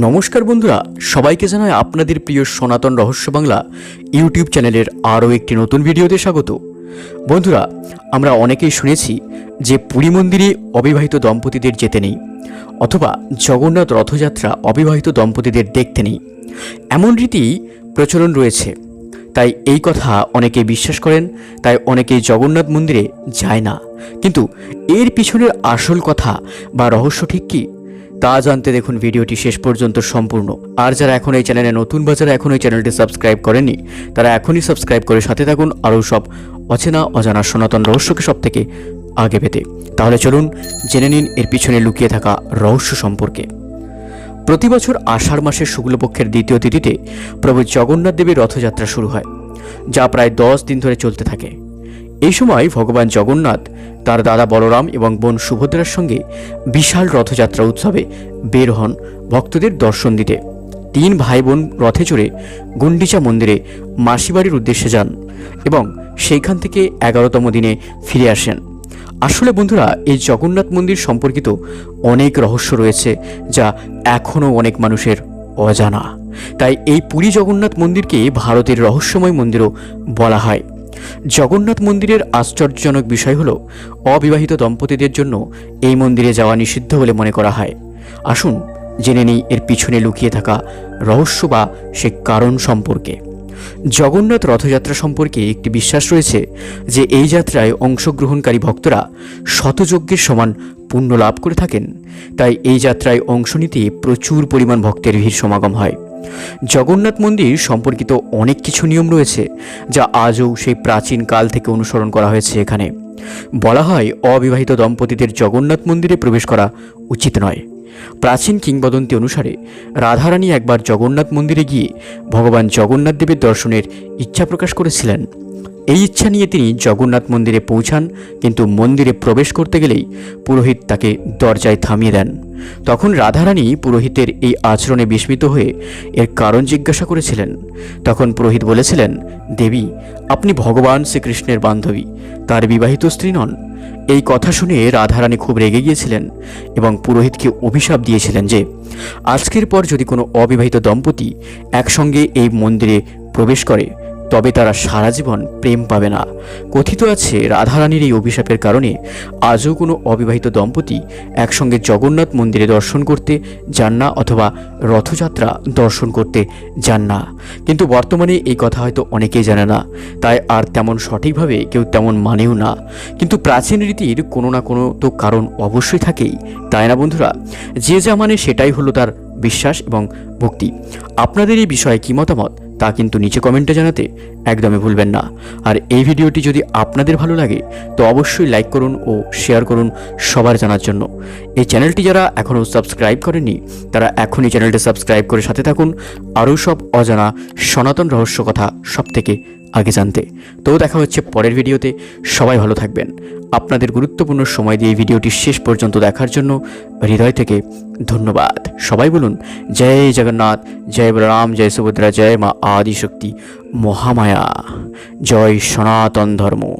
নমস্কার বন্ধুরা, সবাইকে জানায় আপনাদের প্রিয় সনাতন রহস্য বাংলা ইউটিউব চ্যানেলের আরও একটি নতুন ভিডিওতে স্বাগত। বন্ধুরা, আমরা অনেকেই শুনেছি যে পুরী মন্দিরে অবিবাহিত দম্পতিদের যেতে নেই, অথবা জগন্নাথ রথযাত্রা অবিবাহিত দম্পতিদের দেখতে নেই। এমন রীতি প্রচলন রয়েছে, তাই এই কথা অনেকে বিশ্বাস করেন, তাই অনেকেই জগন্নাথ মন্দিরে যায় না। কিন্তু এর পিছনের আসল কথা বা রহস্য ঠিক কী? তা জানতে দেখুন ভিডিওটি শেষ পর্যন্ত সম্পূর্ণ। আর যারা এখন এই চ্যানেলে নতুন বা যারা এখন এই চ্যানেলটি সাবস্ক্রাইব করেনি তারা এখনই সাবস্ক্রাইব করে সাথে থাকুন আরও সব অচেনা, অজানা সনাতন রহস্যকে সব থেকে আগে পেতে। তাহলে চলুন জেনে নিন এর পিছনে লুকিয়ে থাকা রহস্য সম্পর্কে। প্রতি বছর আষাঢ় মাসের শুক্লপক্ষের দ্বিতীয় তিথিতে প্রভু জগন্নাথ দেবের রথযাত্রা শুরু হয়, যা প্রায় দশ দিন ধরে চলতে থাকে। এই সময় ভগবান জগন্নাথ, তার দাদা বলরাম এবং বোন সুভদ্রার সঙ্গে বিশাল রথযাত্রা উৎসবে বের হন ভক্তদের দর্শন দিতে। তিন ভাই বোন রথে চড়ে গুন্ডিচা মন্দিরে মাসিবাড়ির উদ্দেশ্যে যান এবং সেইখান থেকে এগারোতম দিনে ফিরে আসেন। আসলে বন্ধুরা, এই জগন্নাথ মন্দির সম্পর্কিত অনেক রহস্য রয়েছে যা এখনও অনেক মানুষের অজানা। তাই এই পুরী জগন্নাথ মন্দিরকে ভারতের রহস্যময় মন্দিরও বলা হয়। জগন্নাথ মন্দিরের আশ্চর্যজনক বিষয় হল, অবিবাহিত দম্পতিদের জন্য এই মন্দিরে যাওয়া নিষিদ্ধ বলে মনে করা হয়। আসুন, জেনে নিই এর পিছনে লুকিয়ে থাকা রহস্য বা সে কারণ সম্পর্কে। জগন্নাথ রথযাত্রা সম্পর্কে একটি বিশ্বাস রয়েছে যে এই যাত্রায় অংশগ্রহণকারী ভক্তরা শতযজ্ঞের সমান পুণ্য লাভ করে থাকেন। তাই এই যাত্রায় অংশ নিতে প্রচুর পরিমাণ ভক্তের ভিড় সমাগম হয়। জগন্নাথ মন্দির সম্পর্কিত অনেক কিছু নিয়ম রয়েছে, যা আজও সেই প্রাচীন কাল থেকে অনুসরণ করা হয়েছে এখানে। বলা হয়, অবিবাহিত দম্পতিদের জগন্নাথ মন্দিরে প্রবেশ করা উচিত নয়। প্রাচীন কিংবদন্তি অনুসারে, রাধারানী একবার জগন্নাথ মন্দিরে গিয়ে ভগবান জগন্নাথ দেবের দর্শনের ইচ্ছা প্রকাশ করেছিলেন। এই ইচ্ছা নিয়ে তিনি জগন্নাথ মন্দিরে পৌঁছান, কিন্তু মন্দিরে প্রবেশ করতে গেলেই পুরোহিত তাকে দরজায় থামিয়ে দেন। তখন রাধারানী পুরোহিতের এই আচরণে বিস্মিত হয়ে এর কারণ জিজ্ঞাসা করেছিলেন। তখন পুরোহিত বলেছিলেন, দেবী, আপনি ভগবান শ্রীকৃষ্ণের বান্ধবী, তার বিবাহিত স্ত্রী নন। এই কথা শুনে রাধারানী খুব রেগে গিয়েছিলেন এবং পুরোহিতকে অভিশাপ দিয়েছিলেন যে, আজকের পর যদি কোনো অবিবাহিত দম্পতি একসঙ্গে এই মন্দিরে প্রবেশ করে তবে তারা সারা জীবন প্রেম পাবে না। কথিত আছে, রাধারানীর এই অভিশাপের কারণে আজও কোনো অবিবাহিত দম্পতি একসঙ্গে জগন্নাথ মন্দিরে দর্শন করতে যান না অথবা রথযাত্রা দর্শন করতে যান না। কিন্তু বর্তমানে এই কথা হয়তো অনেকেই জানে না, তাই আর তেমন সঠিকভাবে কেউ তেমন মানেও না। কিন্তু প্রাচীন রীতির কোনো না কোনো তো কারণ অবশ্যই থাকেই, তাই না বন্ধুরা? যে যা মানে সেটাই হলো তার বিশ্বাস এবং ভক্তি। আপনাদের এই বিষয়ে কী মতামত? তা কিন্তু নিচে কমেন্টে জানাতে একদমই ভুলবেন না। আর এই ভিডিওটি যদি আপনাদের ভালো লাগে, তো অবশ্যই লাইক করুন ও শেয়ার করুন সবার জানার জন্য। এই চ্যানেলটি যারা এখনও সাবস্ক্রাইব করেনি তারা এখনই চ্যানেলটি সাবস্ক্রাইব করে সাথে থাকুন। আরও সব অজানা সনাতন রহস্য কথা সব থেকে আগে জানতে। তো দেখা হচ্ছে পরের ভিডিওতে। সবাই ভালো থাকবেন। আপনাদের গুরুত্বপূর্ণ সময় দিয়ে ভিডিওটি শেষ পর্যন্ত দেখার জন্য হৃদয় থেকে ধন্যবাদ। সবাই বলুন, জয় জগন্নাথ, জয় বলরাম, জয় সুভদ্রা, জয় মা আদিশক্তি মহামায়া। জয় সনাতন ধর্ম।